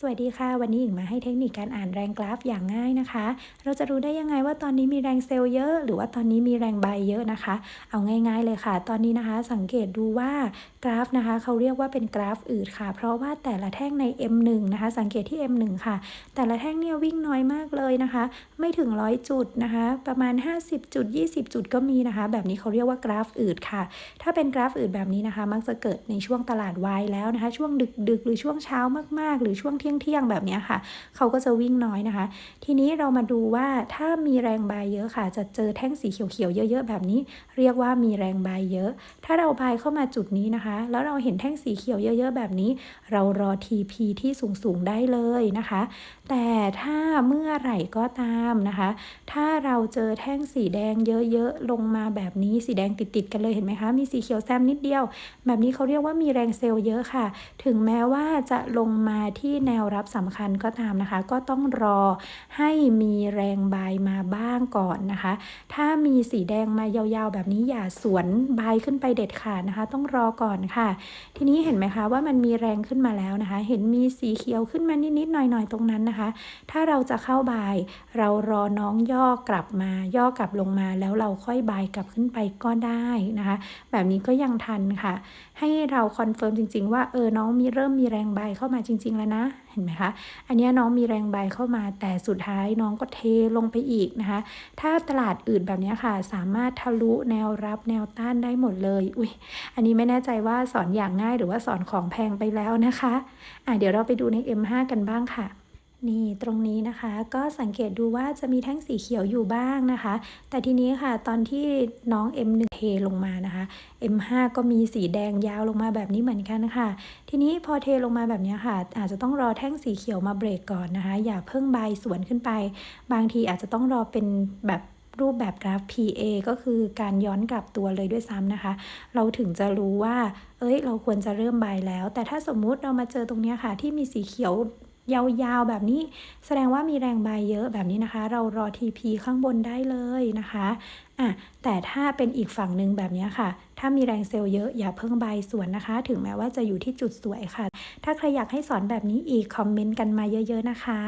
สวัสดีค่ะ วันนี้หญิงมาให้เทคนิคการอ่านแรงกราฟอย่างง่ายนะคะ เราจะรู้ได้ยังไงว่าตอนนี้มีแรงเซลล์เยอะ หรือว่าตอนนี้มีแรงใบเยอะนะคะ เอาง่าย ๆ เลยค่ะ ตอนนี้นะคะ สังเกตดูว่ากราฟนะคะ เขาเรียกว่าเป็นกราฟอืดค่ะ เพราะว่าแต่ละแท่งใน M1 นะคะ สังเกตที่ M1 ค่ะ แต่ละแท่งเนี่ยวิ่งน้อยมากเลยนะคะ ไม่ถึงร้อยจุดนะคะ ประมาณ 50จุด20 จุดก็มีนะคะ แบบนี้เขาเรียกว่ากราฟอืดค่ะ ถ้าเป็นกราฟอืดแบบนี้นะคะ มักจะเกิดในช่วงตลาดวายแล้วนะคะ ช่วงดึกๆ หรือช่วงเช้ามากๆ หรือช่วงเที่ยงแบบนี้ค่ะ เขาก็จะวิ่งน้อยนะคะ ทีนี้เรามาดูว่าถ้ามีแรงบายเยอะค่ะ จะเจอแท่งสีเขียวๆเยอะ ๆ แบบนี้ เรียกว่ามีแรงบายเยอะ ถ้าเราบายเข้ามาจุดนี้นะคะ แล้วเราเห็นแท่งสีเขียวเยอะ ๆ แบบนี้ เรารอ TP ที่สูงๆได้เลยนะคะ แต่ถ้าเมื่อไหร่ก็ตามนะคะ ถ้าเราเจอแท่งสีแดงเยอะๆลงมาแบบนี้สีแดงติดๆกันเลยเห็นไหมคะมีสีเขียวแซมนิดเดียว แบบนี้เขาเรียกว่ามีแรงเซลล์เยอะค่ะ ถึงแม้ว่าจะลงมาที่แนวรับสำคัญก็ตามนะคะ ก็ต้องรอให้มีแรงบายมาบ้างก่อนนะคะ ถ้ามีสีแดงมายาวๆ แบบนี้อย่าสวนบายขึ้นไปเด็ดขาดนะคะ ต้องรอก่อนค่ะ ทีนี้เห็นไหมคะว่ามันมีแรงขึ้นมาแล้วนะคะ เห็นมีสีเขียวขึ้นมานิดๆหน่อยๆตรงนั้นนะคะ ถ้าเราจะเข้าบาย เรารอน้องย่อกลับมา ย่อกลับลงมาแล้วเราค่อยบายกลับขึ้นไปก็ได้นะคะ แบบนี้ก็ยังทันค่ะ ให้เราคอนเฟิร์มจริง ๆ ว่าเออน้องมีเริ่มมีแรงบายเข้ามาจริง ๆ แล้วนะ เห็นไหมคะอันนี้น้องมีแรงบายเข้ามา แต่สุดท้ายน้องก็เทลงไปอีกนะคะ ถ้าตลาดอื่นแบบนี้ค่ะ สามารถทะลุแนวรับแนวต้านได้หมดเลยอุ้ยอันนี้ไม่แน่ใจว่าสอนอย่างง่ายหรือว่าสอนของแพงไปแล้วนะคะอะเดี๋ยวเราไปดูใน M5 กันบ้างค่ะ นี่ตรงนี้นะคะก็สังเกตดูว่าจะมีแท่งสีเขียวอยู่บ้างนะคะ แต่ทีนี้ค่ะตอนที่น้อง M1 เทลงมานะคะ M5 ก็มีสีแดงยาวลงมาแบบนี้เหมือนกันค่ะ ทีนี้พอเทลงมาแบบนี้ค่ะ อาจจะต้องรอแท่งสีเขียวมาเบรกก่อนนะคะ อย่าเพิ่งใบสวนขึ้นไป บางทีอาจจะต้องรอเป็นแบบรูปแบบกราฟ PA ก็คือการย้อนกลับตัวเลยด้วยซ้ำนะคะ เราถึงจะรู้ว่า เอ้ย เราควรจะเริ่มบายแล้ว แต่ถ้าสมมุติเรามาเจอตรงนี้ค่ะ ที่มีสีเขียว ยาวๆแบบนี้ แสดงว่ามีแรงบายเยอะแบบนี้นะคะ เรารอ TP ข้างบนได้เลยนะคะอะแต่ถ้าเป็นอีกฝั่งหนึ่งแบบนี้ค่ะ ถ้ามีแรงเซลล์เยอะอย่าเพิ่งบายส่วนนะคะ ถึงแม้ว่าจะอยู่ที่จุดสวยค่ะ ถ้าใครอยากให้สอนแบบนี้อีก คอมเมนต์กันมาเยอะๆนะคะ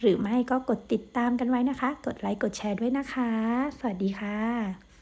หรือไม่ก็กดติดตามกันไว้นะคะ กดไลค์กดแชร์ด้วยนะคะ สวัสดีค่ะ